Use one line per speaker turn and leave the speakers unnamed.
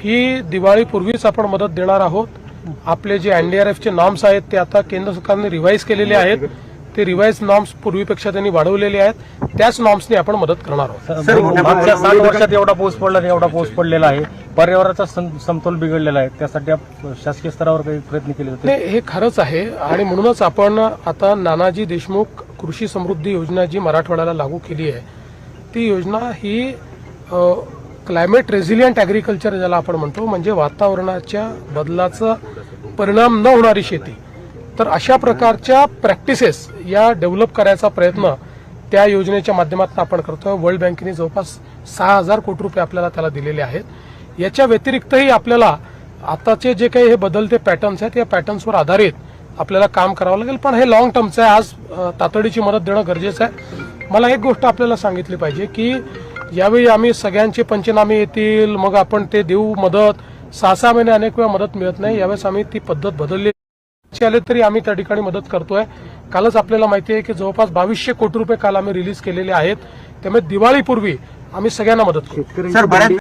ही दिवाळीपूर्वीच आपण मदत देणार आहोत. आपले जे एनडीआरएफचे नॉर्म्स आहेत ते आता केंद्र सरकारने रिवाईज केलेले आहेत. ते रिवाईज नॉर्म्स पूर्वीपेक्षा त्यांनी वाढवलेले आहेत. त्याच नॉर्म्सनी आपण मदत करणार आहोत.
मागच्या साठ वर्षात एवढा पाऊस पडला एवढा पाऊस पडलेला आहे. पर्यावरणाचा सं- समतोल बिघडलेला आहे. त्यासाठी आप- शासकीय स्तरावर काही प्रयत्न केले जाते
हे खरंच आहे. आणि म्हणूनच आपण आता नानाजी देशमुख कृषी समृद्धी योजना जी मराठवाड्याला लागू केली आहे. ती योजना ही क्लायमेट रेझिलियंट ॲग्रिकल्चर ज्याला आपण म्हणतो म्हणजे वातावरणाच्या बदलाचा परिणाम न होणारी शेती. तर अशा प्रकारच्या प्रॅक्टिसेस या डेव्हलप करायचा प्रयत्न त्या योजनेच्या माध्यमातून आपण करतोय. वर्ल्ड बँकेने जवळपास सहा हजार कोटी रुपये आपल्याला त्याला दिलेले आहेत. याच्या व्यतिरिक्तही आपल्याला आताचे जे काही हे बदलते पॅटर्न्स आहेत या पॅटर्न्सवर आधारित आपल्याला काम करावं लागेल. पण हे लॉंग टर्मचं आहे. आज तातडीची मदत देणं गरजेचं आहे. मला एक गोष्ट आपल्याला सांगितली पाहिजे की यावेळी आम्ही सगळ्यांचे पंचनामे येतील मग आपण ते देऊ मदत. सहा सहा महिने अनेक वेळा मदत मिळत नाही यावेळेस आम्ही ती पद्धत बदलली. आले तरी आम्ही त्या ठिकाणी मदत करतोय. कालच आपल्याला माहिती आहे की जवळपास बावीसशे कोटी रुपये काल आम्ही रिलीज केलेले आहेत. त्यामुळे दिवाळीपूर्वी आम्ही सगळ्यांना मदत करू.